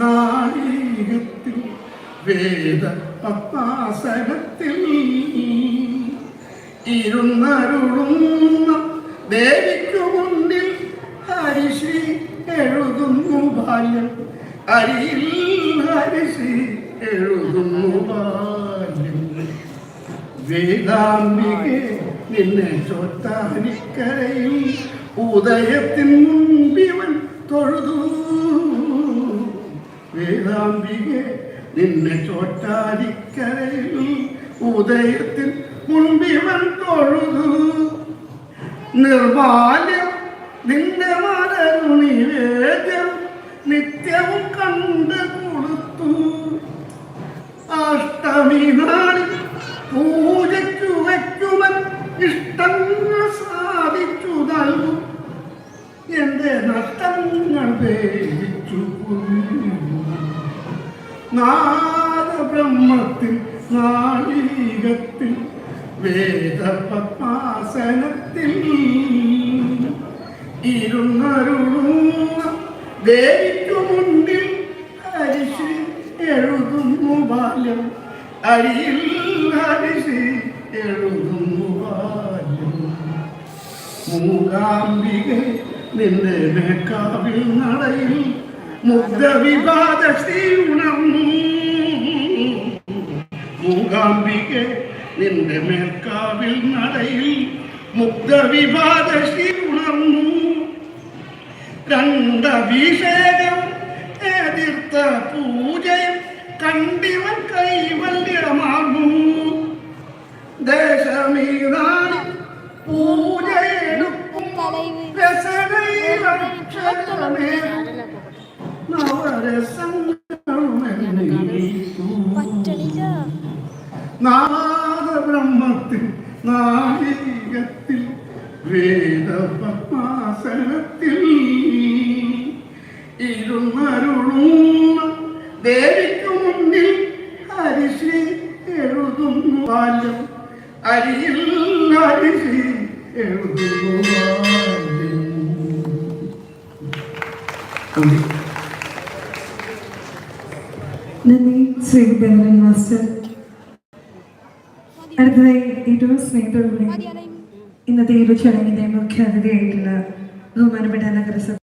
നാഴികത്തിൽ വേദ പത്മാസനത്തിൽ ഇരുന്നരുളുന്ന ദേവിക്കു മുന്നിൽ ഹരിശ്രീ എഴുതുന്നു ബാല്യം. അരിയിൽ ഹരിശ്രീ എഴുതുന്നു ബാല്യം. വേദാംബികെ നിന്നെ ചോറ്റാനിക്കരയിൽ ഉദയത്തിൻ മുമ്പിവൻ തൊഴുതു. വേദാംബികെ നിന്നെ ചോറ്റാനിക്കരയിൽ ഉദയത്തിൽ മുൻപിവൻ തൊഴുതു. നിർബാല്യം നിന്റെ മലരുണി വേദ്യം നിത്യവും കണ്ട് കൊടുത്തു. അഷ്ടമി നാളിൽ പൂജയ്ക്കു വയ്ക്കുവൻ ഇഷ്ടങ്ങൾ സാധിച്ചു നൽകും. എന്റെ നഷ്ടങ്ങൾ വേദിച്ചു നാദബ്രഹ്മത്തിൽ നാളികത്തിൽ വേദപത്മാസനത്തിൽ ഇരുന്നരുളുന്ന ദേവിക്കു മുന്നിൽ ഹരിശ്രീ എഴുതുന്നു ബാല്യം. അരിയിൽ ഹരിശ്രീ എഴുതുന്നു ബാല്യം. മൂകാംബിക നിന്നെ മേക്കാവിൽ നടയിൽ മുഗ്ധവിവാദ ശ്രീ ഉണർന്നു മൂകാംബികെ നിന്റെ മേൽക്കാവിൽ നടയിൽ മുഗ്ധവിവാദ ശ്രീ ഉണർന്നു രണ്ടഭിഷേകം എതിർത്ത പൂജയും കണ്ടിവൻ കൈവല്യമാർന്നു. ദേശമീതാണ് പൂജയെടുക്കും രസനൈരക്ഷരമേ നവരസങ്ങളുമെന്നീ നാദബ്രഹ്മത്തിൽ നാഴികത്തിൽ വേദപത്മാസനത്തിൽ ഇരുന്നരുളുന്ന ദേവിക്കു മുന്നിൽ ഹരിശ്രീ എഴുതുന്നു ബാല്യം. അരിയിൽ ഹരിശ്രീ എഴുതുന്നു ബാല്യം. നന്ദി ശ്രീ ബേരൻ മാസ്റ്റർ. അടുത്തതായി ഏറ്റവും സ്നേഹത്തോടുകൂടി ഇന്നത്തെ ഈ ഒരു ചടങ്ങിന്റെ മുഖ്യ അതിഥിയായിട്ടുള്ള ബഹുമാനപ്പെട്ട നഗരസഭ